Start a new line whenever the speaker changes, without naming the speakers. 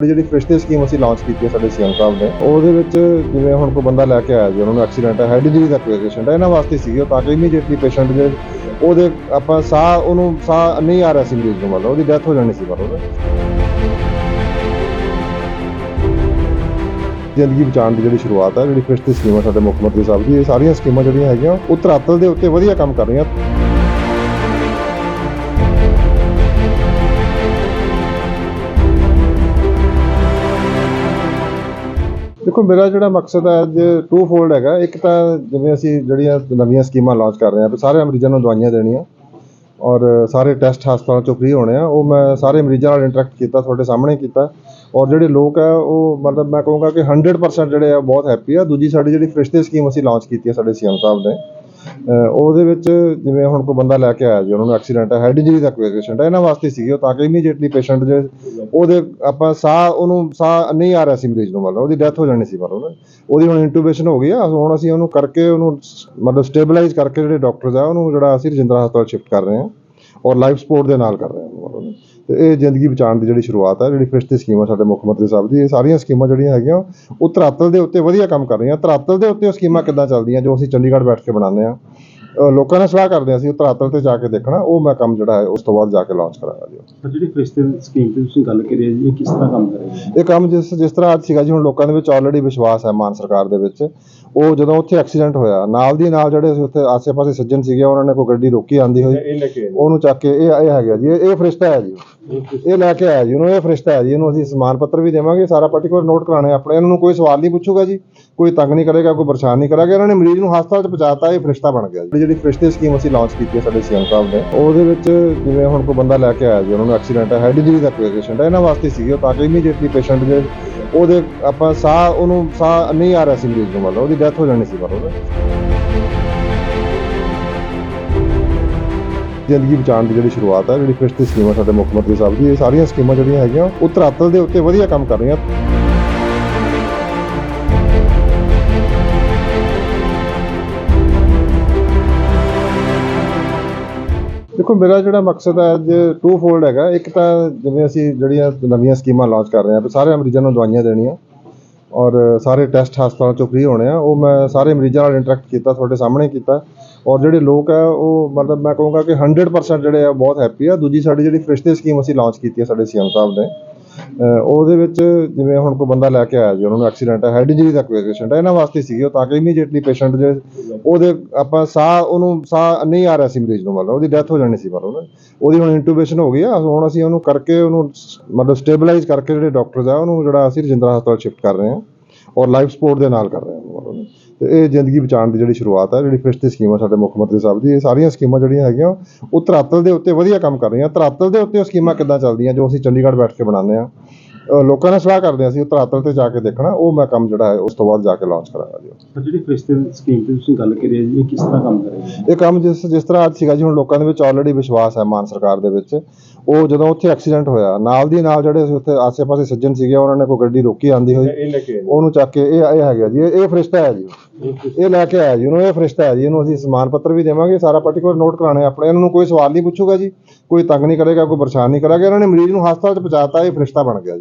ਜਿਹੜੀ ਫ੍ਰਿਸ਼ਤੇ ਸਕੀਮ ਅਸੀਂ ਲਾਂਚ ਕੀਤੀ ਹੈ ਸਾਡੇ ਸੀਐਮ ਸਾਹਿਬ ਨੇ, ਉਹਦੇ ਵਿੱਚ ਜਿਵੇਂ ਹੁਣ ਕੋਈ ਬੰਦਾ ਲੈ ਕੇ ਆਇਆ ਜੀ, ਉਹਨਾਂ ਨੂੰ ਐਕਸੀਡੈਂਟ ਹੈ ਹੈਡ ਇੰਜਰੀ ਦਾ ਪੇਸ਼ੈਂਟ ਹੈ, ਇਹਨਾਂ ਵਾਸਤੇ ਸੀਗੀ ਉਹ ਤਾਂ ਕਿ ਇਮੀਡੀਏਟਲੀ ਪੇਸ਼ੈਂਟ ਜੇ ਉਹਦੇ ਆਪਾਂ ਸਾਹ, ਉਹਨੂੰ ਸਾਹ ਨਹੀਂ ਆ ਰਿਹਾ ਸੀ ਮਰੀਜ਼ ਨੂੰ ਮਤਲਬ, ਉਹਦੀ ਡੈਥ ਹੋ ਜਾਣੀ ਸੀ ਮਤਲਬ। ਜ਼ਿੰਦਗੀ ਬਚਾਉਣ ਦੀ ਜਿਹੜੀ ਸ਼ੁਰੂਆਤ ਹੈ ਜਿਹੜੀ ਫ੍ਰਿਸ਼ਤੇ ਸਕੀਮ ਹੈ ਸਾਡੇ ਮੁੱਖ ਮੰਤਰੀ ਸਾਹਿਬ ਦੀ ਇਹ ਸਾਰੀਆਂ ਸਕੀਮਾਂ ਜਿਹੜੀਆਂ ਹੈਗੀਆਂ, ਉਹ ਧਰਾਤਲ ਦੇ ਉੱਤੇ ਵਧੀਆ ਕੰਮ ਕਰ ਰਹੀਆਂ। ਦੇਖੋ, ਮੇਰਾ ਜਿਹੜਾ ਮਕਸਦ ਹੈ ਅੱਜ ਟੂ ਫੋਲਡ ਹੈਗਾ, ਇੱਕ ਤਾਂ ਜਿਵੇਂ ਅਸੀਂ ਜਿਹੜੀਆਂ ਨਵੀਆਂ ਸਕੀਮਾਂ ਲਾਂਚ ਕਰ ਰਹੇ ਹਾਂ, ਵੀ ਸਾਰੇ ਮਰੀਜ਼ਾਂ ਨੂੰ ਦਵਾਈਆਂ ਦੇਣੀਆਂ, ਔਰ ਸਾਰੇ ਟੈਸਟ ਹਸਪਤਾਲਾਂ ਚੋਂ ਫ੍ਰੀ ਹੋਣੇ ਆ, ਉਹ ਮੈਂ ਸਾਰੇ ਮਰੀਜ਼ਾਂ ਨਾਲ ਇੰਟਰੈਕਟ ਕੀਤਾ, ਤੁਹਾਡੇ ਸਾਹਮਣੇ ਕੀਤਾ, ਔਰ ਜਿਹੜੇ ਲੋਕ ਆ, ਉਹ ਮਤਲਬ ਮੈਂ ਕਹੂੰਗਾ ਕਿ 100% ਜਿਹੜੇ ਆ, ਬਹੁਤ ਹੈਪੀ ਆ। ਦੂਜੀ ਸਾਡੀ ਜਿਹੜੀ ਫਰਿਸ਼ਤੇ ਸਕੀਮ ਅਸੀਂ ਲਾਂਚ ਕੀਤੀ ਹੈ ਸਾਡੇ ਸੀਐਮ ਸਾਹਿਬ ਨੇ ਉਹਦੇ ਵਿੱਚ ਜਿਵੇਂ ਹੁਣ ਕੋਈ ਬੰਦਾ ਲੈ ਕੇ ਆਇਆ ਜੀ, ਉਹਨਾਂ ਨੂੰ ਐਕਸੀਡੈਂਟ ਹੈ ਹੈਡ ਇੰਜਰੀ ਦਾ ਪੇਸ਼ੈਂਟ ਹੈ, ਇਹਨਾਂ ਵਾਸਤੇ ਸੀਗੀ ਉਹ ਤਾਂ ਕਿ ਇਮੀਡੀਏਟਲੀ ਪੇਸ਼ੈਂਟ ਜੇ ਉਹਦੇ ਆਪਾਂ ਸਾਹ ਉਹਨੂੰ ਸਾਹ ਨਹੀਂ ਆ ਰਿਹਾ ਸੀ ਮਰੀਜ਼ ਨੂੰ ਮਤਲਬ, ਉਹਦੀ ਡੈਥ ਹੋ ਜਾਣੀ ਸੀ ਮਤਲਬ, ਉਹਦੀ ਹੁਣ ਇੰਟੂਬੇਸ਼ਨ ਹੋ ਗਈ ਆ, ਹੁਣ ਅਸੀਂ ਉਹਨੂੰ ਕਰਕੇ ਉਹਨੂੰ ਮਤਲਬ ਸਟੇਬਲਾਈਜ਼ ਕਰਕੇ ਜਿਹੜੇ ਡਾਕਟਰਸ ਆ, ਉਹਨੂੰ ਜਿਹੜਾ ਅਸੀਂ ਰਜਿੰਦਰਾ ਹਸਪਤਾਲ ਸ਼ਿਫਟ ਕਰ ਰਹੇ ਹਾਂ। ਔਰ ਲਾਈਫ ਸਪੋਰਟ ਦੇ ਨਾਲ ਕਰ ਰਹੇ ਉਹਨਾਂ ਮਤਲਬ ਤੇ ਇਹ ਜ਼ਿੰਦਗੀ ਬਚਾਉਣ ਦੀ ਜਿਹੜੀ ਸ਼ੁਰੂਆਤ ਹੈ ਜਿਹੜੀ ਫ੍ਰਿਸ਼ਤੇ ਸਕੀਮ ਹੈ ਸਾਡੇ ਮੁੱਖ ਮੰਤਰੀ ਸਾਹਿਬ ਦੀ, ਇਹ ਸਾਰੀਆਂ ਸਕੀਮਾਂ ਜਿਹੜੀਆਂ ਹੈਗੀਆਂ, ਉਹ ਧਰਾਤਲ ਦੇ ਉੱਤੇ ਵਧੀਆ ਕੰਮ ਕਰ ਰਹੀਆਂ। ਧਰਾਤਲ ਦੇ ਉੱਤੇ ਉਹ ਸਕੀਮਾਂ ਕਿੱਦਾਂ ਚੱਲਦੀਆਂ, ਜੋ ਅਸੀਂ ਚੰਡੀਗੜ੍ਹ ਬੈਠ ਕੇ ਬਣਾਉਂਦੇ ਆ ਲੋਕਾਂ ਨਾਲ ਸਲਾਹ ਕਰਦੇ ਹਾਂ ਅਸੀਂ ਉਹ ਧਰਾਤਲ ਤੇ ਜਾ ਕੇ ਦੇਖਣਾ ਉਹ ਮੈਂ ਕੰਮ ਜਿਹੜਾ ਹੈ ਉਸ ਤੋਂ ਬਾਅਦ ਜਾ ਕੇ ਲਾਂਚ ਕਰਾਂਗਾ ਜੀ
ਜਿਹੜੀ ਫਰਿਸ਼ਤੇ ਸਕੀਮ ਤੇ ਤੁਸੀਂ ਗੱਲ ਕਰੀ ਹੈ ਜੀ ਇਹ ਕਿਸ ਤਰ੍ਹਾਂ ਕੰਮ ਕਰੇਗੀ?
ਇਹ ਕੰਮ ਜਿਸ ਜਿਸ ਤਰ੍ਹਾਂ ਅੱਜ ਸੀਗਾ ਜੀ ਹੁਣ ਲੋਕਾਂ ਦੇ ਵਿੱਚ ਆਲਰੇਡੀ ਵਿਸ਼ਵਾਸ ਹੈ ਮਾਨ ਸਰਕਾਰ ਦੇ ਵਿੱਚ। ਉਹ ਜਦੋਂ ਉੱਥੇ ਐਕਸੀਡੈਂਟ ਹੋਇਆ ਨਾਲ ਦੀ ਨਾਲ ਜਿਹੜੇ ਅਸੀਂ ਉੱਥੇ ਆਸੇ-ਪਾਸੇ ਸੱਜਣ ਸੀਗੇ ਉਹਨਾਂ ਨੇ ਕੋਈ ਗੱਡੀ ਰੋਕੀ ਆਂਦੀ ਹੋਈ ਉਹਨੂੰ ਚੱਕ ਕੇ ਇਹ ਇਹ ਹੈਗਾ ਜੀ ਇਹ ਇਹ ਫਰਿਸ਼ਤਾ ਹੈ ਜੀ। ਇਹ ਲੈ ਕੇ ਆਇਆ ਜੀ ਉਹਨੂੰ ਇਹ ਫਰਿਸ਼ਤਾ ਹੈ ਜੀ ਇਹਨੂੰ ਅਸੀਂ ਸਮਾਨ ਪੱਤਰ ਵੀ ਦੇਵਾਂਗੇ ਸਾਰਾ ਪਾਰਟੀਕੂਲਰ ਨੋਟ ਕਰਾਣੇ ਆਪਣੇ ਇਹਨਾਂ ਨੂੰ ਕੋਈ ਸਵਾਲ ਨਹੀਂ ਪੁੱਛੂਗਾ ਜੀ ਕੋਈ ਤੰਗ ਨਹੀਂ ਕਰੇਗਾ ਕੋਈ ਪਰੇਸ਼ਾਨ ਨਹੀਂ ਕਰਾਂਗਾ ਇਹਨਾਂ ਨੇ ਮਰੀਜ਼ ਨੂੰ ਹਸਪਤਾਲ 'ਚ ਪਹੁੰਚਾਤਾ ਇਹ ਫਰਿਸ਼ਤਾ ਬਣ ਗਿਆ ਜੀ। ਜਿਹੜੀ ਫਰਿਸ਼ਤੇ ਸਕੀਮ ਅਸੀਂ ਲਾਂਚ ਕੀਤੀ ਹੈ ਸਾਡੇ ਸੀਐਮ ਸਾਹਿਬ ਨੇ, ਉਹਦੇ ਵਿੱਚ ਜਿਵੇਂ ਹੁਣ ਕੋਈ ਬੰਦਾ ਲੈ ਕੇ ਆਇਆ ਜੀ, ਉਹਨਾਂ ਨੂੰ ਐਕਸੀਡੈਂਟ ਹੈ ਹੈਡ ਇੰਜਰੀ ਦਾ ਪੇਸ਼ੈਂਟ ਹੈ, ਇਹਨਾਂ ਵਾਸਤੇ ਸੀਗੀ ਉਹ ਤਾਂ ਕਿ ਇਮੀਡੀਏਟਲੀ ਪੇਸ਼ੈਂਟ ਜੇ ਉਹਦੇ ਆਪਾਂ ਸਾਹ, ਉਹਨੂੰ ਸਾਹ ਨਹੀਂ ਆ ਰਿਹਾ ਸੀ ਮਰੀਜ਼ ਨੂੰ ਮਤਲਬ, ਉਹਦੀ ਡੈਥ ਹੋ ਜਾਣੀ ਸੀ ਮਤਲਬ। ਜ਼ਿੰਦਗੀ ਬਚਾਉਣ ਦੀ ਜਿਹੜੀ ਸ਼ੁਰੂਆਤ ਹੈ ਜਿਹੜੀ ਫ੍ਰਿਸ਼ਤੇ ਸਕੀਮ ਹੈ ਸਾਡੇ ਮੁੱਖ ਮੰਤਰੀ ਸਾਹਿਬ ਦੀ, ਇਹ ਸਾਰੀਆਂ ਸਕੀਮਾਂ ਜਿਹੜੀਆਂ ਹੈਗੀਆਂ, ਉਹ ਧਰਾਤਲ ਦੇ ਉੱਤੇ ਵਧੀਆ ਕੰਮ ਕਰ ਰਹੀਆਂ। ਦੇਖੋ, ਮੇਰਾ ਜਿਹੜਾ ਮਕਸਦ ਹੈ ਅੱਜ ਟੂ ਫੋਲਡ ਹੈਗਾ, ਇੱਕ ਤਾਂ ਜਿਵੇਂ ਅਸੀਂ ਜਿਹੜੀਆਂ ਨਵੀਆਂ ਸਕੀਮਾਂ ਲਾਂਚ ਕਰ ਰਹੇ ਹਾਂ, ਵੀ ਸਾਰੇ ਮਰੀਜ਼ਾਂ ਨੂੰ ਦਵਾਈਆਂ ਦੇਣੀਆਂ, ਔਰ ਸਾਰੇ ਟੈਸਟ ਹਸਪਤਾਲਾਂ ਚੋਂ ਫ੍ਰੀ ਹੋਣੇ ਆ, ਉਹ ਮੈਂ ਸਾਰੇ ਮਰੀਜ਼ਾਂ ਨਾਲ ਇੰਟਰੈਕਟ ਕੀਤਾ, ਤੁਹਾਡੇ ਸਾਹਮਣੇ ਕੀਤਾ, ਔਰ ਜਿਹੜੇ ਲੋਕ ਆ, ਉਹ ਮਤਲਬ ਮੈਂ ਕਹੂੰਗਾ ਕਿ 100% ਜਿਹੜੇ ਆ ਬਹੁਤ ਹੈਪੀ ਆ। ਦੂਜੀ ਸਾਡੀ ਜਿਹੜੀ ਫਰਿਸ਼ਤੇ ਸਕੀਮ ਅਸੀਂ ਲਾਂਚ ਕੀਤੀ ਹੈ ਸਾਡੇ ਸੀਐਮ ਸਾਹਿਬ ਨੇ ਉਹਦੇ ਵਿੱਚ ਜਿਵੇਂ ਹੁਣ ਕੋਈ ਬੰਦਾ ਲੈ ਕੇ ਆਇਆ ਜੀ, ਉਹਨਾਂ ਨੂੰ ਐਕਸੀਡੈਂਟ ਹੈ ਹੈਡ ਇੰਜਰੀ ਦਾ ਪੇਸ਼ੈਂਟ ਹੈ, ਇਹਨਾਂ ਵਾਸਤੇ ਸੀਗੀ ਉਹ ਤਾਂ ਕਿ ਇਮੀਡੀਏਟਲੀ ਪੇਸ਼ੈਂਟ ਜੇ ਉਹਦੇ ਆਪਾਂ ਸਾਹ ਉਹਨੂੰ ਸਾਹ ਨਹੀਂ ਆ ਰਿਹਾ ਸੀ ਮਰੀਜ਼ ਨੂੰ ਮਤਲਬ ਉਹਦੀ ਡੈਥ ਹੋ ਜਾਣੀ ਸੀ ਮਤਲਬ ਉਹਦੀ ਹੁਣ ਇੰਟੂਬੇਸ਼ਨ ਹੋ ਗਈ ਆ, ਹੁਣ ਅਸੀਂ ਉਹਨੂੰ ਕਰਕੇ ਉਹਨੂੰ ਮਤਲਬ ਸਟੇਬਲਾਈਜ਼ ਕਰਕੇ ਜਿਹੜੇ ਡਾਕਟਰਸ ਆ, ਉਹਨੂੰ ਜਿਹੜਾ ਅਸੀਂ ਰਜਿੰਦਰਾ ਹਸਪਤਾਲ ਸ਼ਿਫਟ ਕਰ ਰਹੇ ਹਾਂ ਔਰ ਲਾਈਫ ਸਪੋਰਟ ਦੇ ਨਾਲ ਕਰ ਰਹੇ ਹਾਂ ਮਤਲਬ ਤੇ ਇਹ ਜ਼ਿੰਦਗੀ ਬਚਾਉਣ ਦੀ ਜਿਹੜੀ ਸ਼ੁਰੂਆਤ ਹੈ ਜਿਹੜੀ ਫ੍ਰਿਸ਼ਤੇ ਸਕੀਮ ਹੈ ਸਾਡੇ ਮੁੱਖ ਮੰਤਰੀ ਸਾਹਿਬ ਦੀ ਇਹ ਸਾਰੀਆਂ ਸਕੀਮਾਂ ਜਿਹੜੀਆਂ ਹੈਗੀਆਂ ਉਹ ਧਰਾਤਲ ਦੇ ਉੱਤੇ ਵਧੀਆ ਕੰਮ ਕਰ ਰਹੀਆਂ। ਧਰਾਤਲ ਦੇ ਉੱਤੇ ਉਹ ਸਕੀਮਾਂ ਕਿੱਦਾਂ ਚੱਲਦੀਆਂ ਜੋ ਅਸੀਂ ਚੰਡੀਗੜ੍ਹ ਬੈਠ ਕੇ ਬਣਾਉਂਦੇ ਆ ਲੋਕਾਂ ਨਾਲ ਸਲਾਹ ਕਰਦੇ ਅਸੀਂ ਉਹ ਧਰਾਤਲ ਤੇ ਜਾ ਕੇ ਦੇਖਣਾ ਉਹ ਮੈਂ ਕੰਮ ਜਿਹੜਾ ਹੈ ਉਸ ਤੋਂ ਬਾਅਦ ਜਾ ਕੇ ਲਾਂਚ ਕਰਾਂਗਾ ਜੀ
ਪਰ ਜਿਹੜੀ ਫਰਿਸ਼ਤੇ ਸਕੀਮ ਤੇ ਤੁਸੀਂ ਗੱਲ ਕਰੀ ਜੀ ਇਹ ਕਿਸ ਤਰ੍ਹਾਂ ਕੰਮ ਕਰੇਗੀ
ਇਹ ਕੰਮ ਜਿਸ ਜਿਸ ਤਰ੍ਹਾਂ ਅੱਜ ਸੀਗਾ ਜੀ ਹੁਣ ਲੋਕਾਂ ਦੇ ਵਿੱਚ ਆਲਰੇਡੀ ਵਿਸ਼ਵਾਸ ਹੈ ਮਾਨ ਸਰਕਾਰ ਦੇ ਵਿੱਚ ਉਹ ਜਦੋਂ ਉੱਥੇ ਐਕਸੀਡੈਂਟ ਹੋਇਆ ਨਾਲ ਦੀ ਨਾਲ ਜਿਹੜੇ ਅਸੀਂ ਉੱਥੇ ਆਸੇ-ਪਾਸੇ ਸੱਜਣ ਸੀਗੇ ਉਹਨਾਂ ਨੇ ਕੋਈ ਗੱਡੀ ਰੋਕੀ ਆਂਦੀ ਹੋਈ।
ਇਹ ਲੈ ਕੇ
ਉਹਨੂੰ ਚੱਕ ਕੇ ਇਹ ਇਹ ਹੈਗਾ ਜੀ ਇਹ ਇਹ ਫਰਿਸ਼ਤਾ ਹੈ ਜੀ। ਇਹ ਲੈ ਕੇ ਆਇਆ ਜੀ ਉਹਨੂੰ ਇਹ ਫਰਿਸ਼ਤਾ ਹੈ ਜੀ ਇਹਨੂੰ ਅਸੀਂ ਸਮਾਨ ਪੱਤਰ ਵੀ ਦੇਵਾਂਗੇ ਸਾਰਾ ਪਾਰਟੀਕੂਲਰ ਨੋਟ ਕਰਾਣੇ ਆਪਣੇ। ਇਹਨਾਂ ਨੂੰ ਕੋਈ ਸਵਾਲ ਨਹੀਂ ਪੁੱਛੂਗਾ ਜੀ ਕੋਈ ਤੰਗ ਨਹੀਂ ਕਰੇਗਾ ਕੋਈ ਪਰੇਸ਼ਾਨ ਨਹੀਂ ਕਰਾਂਗਾ। ਇਹਨਾਂ ਨੇ ਮਰੀਜ਼ ਨੂੰ ਹਸਪਤਾਲ 'ਚ ਪਹੁੰਚਾਤਾ ਇਹ ਫਰਿਸ਼ਤਾ ਬਣ ਗਿਆ ਜੀ।